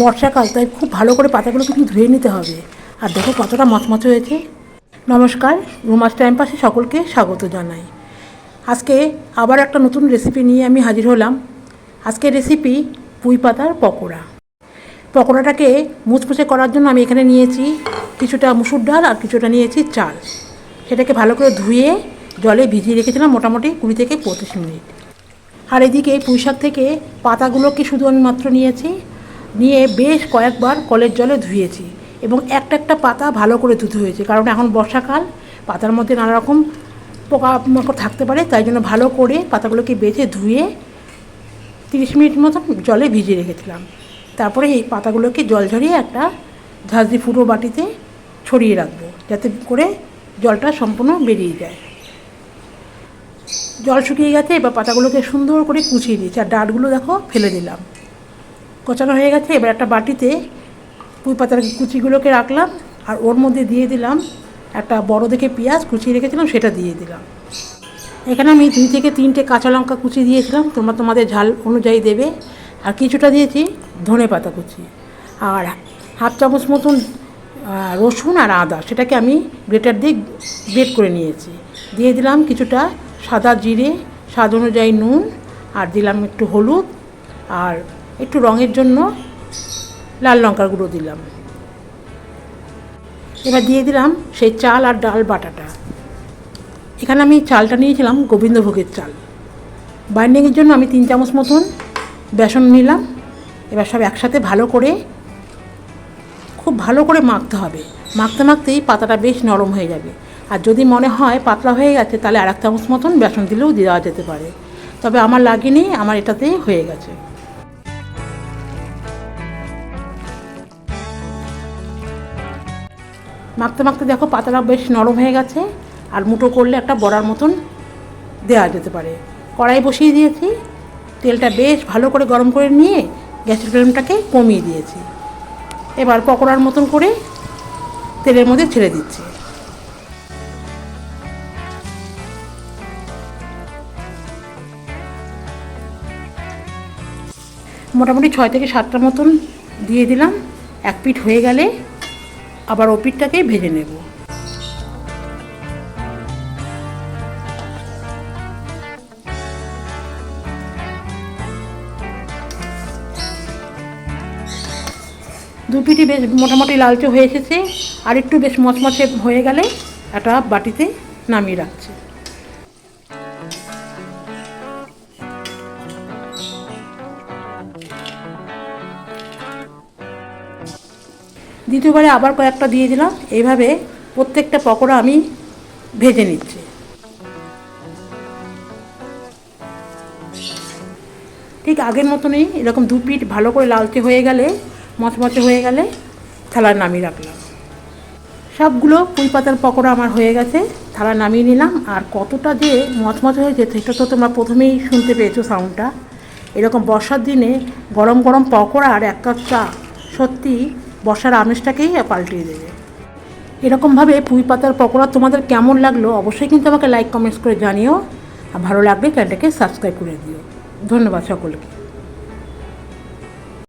বর্ষাকাল তাই খুব ভালো করে পাতাগুলো কিন্তু ধুয়ে নিতে হবে। আর দেখো কতটা মচমচে হয়েছে। নমস্কার, রুমাস টাইম পাশে সকলকে স্বাগত জানাই। আজকে আবার একটা নতুন রেসিপি নিয়ে আমি হাজির হলাম। আজকের রেসিপি পুঁই পাতার পকোড়া। পকোড়াটাকে মুচমুচে করার জন্য আমি এখানে নিয়েছি কিছুটা মুসুর ডাল আর কিছুটা নিয়েছি চাল। সেটাকে ভালো করে ধুয়ে জলে ভিজিয়ে রেখেছিলাম মোটামুটি কুড়ি থেকে পঁচিশ মিনিট। আর এদিকে পুঁই শাক থেকে পাতাগুলোকে শুধু আমি মাত্র নিয়েছি। নিয়ে বেশ কয়েকবার কলের জলে ধুয়েছি এবং একটা একটা পাতা ভালো করে ধুতে হয়েছে। কারণ এখন বর্ষাকাল, পাতার মধ্যে নানা রকম পোকা মাকড় থাকতে পারে, তাই জন্য ভালো করে পাতাগুলোকে বেছে ধুয়ে তিরিশ মিনিট মতো জলে ভিজিয়ে রেখেছিলাম। তারপরে এই পাতাগুলোকে জল ঝরিয়ে একটা ঝাঁঝরি ফুটো বাটিতে ছড়িয়ে রাখব, যাতে করে জলটা সম্পূর্ণ বেরিয়ে যায়। জল শুকিয়ে গেছে, এবার পাতাগুলোকে সুন্দর করে কুচিয়ে দিয়েছি। আর ডাঁটগুলো দেখো, ফেলে দিলাম। কোচানো হয়ে গেছে, এবার একটা বাটিতে পুঁই পাতার কুচিগুলোকে রাখলাম আর ওর মধ্যে দিয়ে দিলাম একটা বড় দেখে পেঁয়াজ কুচিয়ে রেখেছিলাম, সেটা দিয়ে দিলাম। এখানে আমি দুই থেকে তিনটে কাঁচা লঙ্কা কুচি দিয়েছিলাম, তোমরা তোমাদের ঝাল অনুযায়ী দেবে। আর কিছুটা দিয়েছি ধনে পাতা কুচি আর হাফ চামচ মতন রসুন আর আদা, সেটাকে আমি গ্রেটার দিয়ে গ্রেট করে নিয়েছি। দিয়ে দিলাম কিছুটা সাদা জিরে, স্বাদ অনুযায়ী নুন আর দিলাম একটু হলুদ আর একটু রঙের জন্য লাল লঙ্কার গুঁড়ো দিলাম। এবার দিয়ে দিলাম সেই চাল আর ডাল বাটাটা। এখানে আমি চালটা নিয়েছিলাম গোবিন্দভোগের চাল। বাইন্ডিংয়ের জন্য আমি তিন চামচ মতন বেসন নিলাম। এবার সব একসাথে ভালো করে, খুব ভালো করে মাখতে হবে। মাখতে মাখতেই পাতাটা বেশ নরম হয়ে যাবে। আর যদি মনে হয় পাতলা হয়ে গেছে, তাহলে আর এক চামচ মতন বেসন দিলেও দেওয়া যেতে পারে। তবে আমার লাগেনি, আমার এটাতেই হয়ে গেছে। মাখতে মাখতে দেখো পাতাটা বেশ নরম হয়ে গেছে, আর মুটো করলে একটা বড়ার মতন দেওয়া যেতে পারে। কড়াই বসিয়ে দিয়েছি, তেলটা বেশ ভালো করে গরম করে নিয়ে গ্যাসের ফ্লেমটাকে কমিয়ে দিয়েছি। এবার পকোড়ার মতন করে তেলের মধ্যে ছেড়ে দিচ্ছি। মোটামুটি ছয় থেকে সাতটা মতন দিয়ে দিলাম, এক পিঠ হয়ে গেলে আবার ও পিঠটাকে ভেজে নেব। দুপিটি বেশ মোটামুটি লালচে হয়ে এসেছে, আর একটু বেশ মচমচে হয়ে গেলে একটা বাটিতে নামিয়ে রাখছে। দ্বিতীয়বারে আবার কয়েকটা দিয়ে দিলাম। এইভাবে প্রত্যেকটা পকোড়া আমি ভেজে নিচ্ছি। ঠিক আগের মতনই এরকম দু পিঠ ভালো করে লালচে হয়ে গেলে, মচমচে হয়ে গেলে থালায় নামিয়ে রাখলাম। সবগুলো পুঁই পাতার পকোড়া আমার হয়ে গেছে থালা নামিয়ে নিলাম। আর কতটা যে মচমচে হয়েছে, সেটা তো তোমরা প্রথমেই শুনতে পেয়েছ সাউন্ডটা এরকম বর্ষার দিনে গরম গরম পকোড়া আর এক কাপ চা সত্যি বর্ষার আমেজটাকেই পাল্টিয়ে দেবে। এরকমভাবে পুঁই পাতার পকোড়া তোমাদের কেমন লাগল অবশ্যই কিন্তু আমাকে লাইক কমেন্টস করে জানিও। আর ভালো লাগলে চ্যানেলটাকে সাবস্ক্রাইব করে দিও। ধন্যবাদ সকলকে।